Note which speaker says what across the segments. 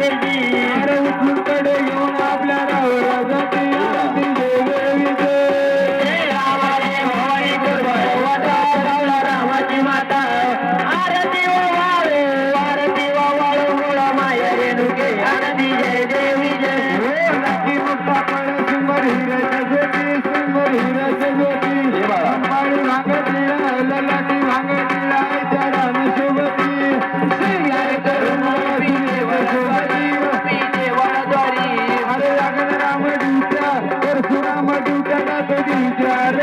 Speaker 1: Thank you.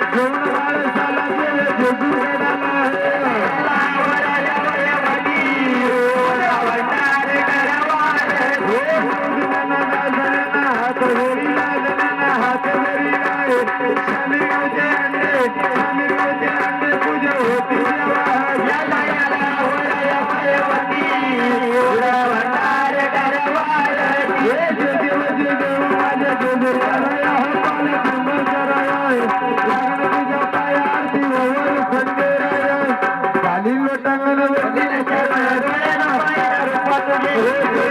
Speaker 2: घेऊन
Speaker 1: Thank you.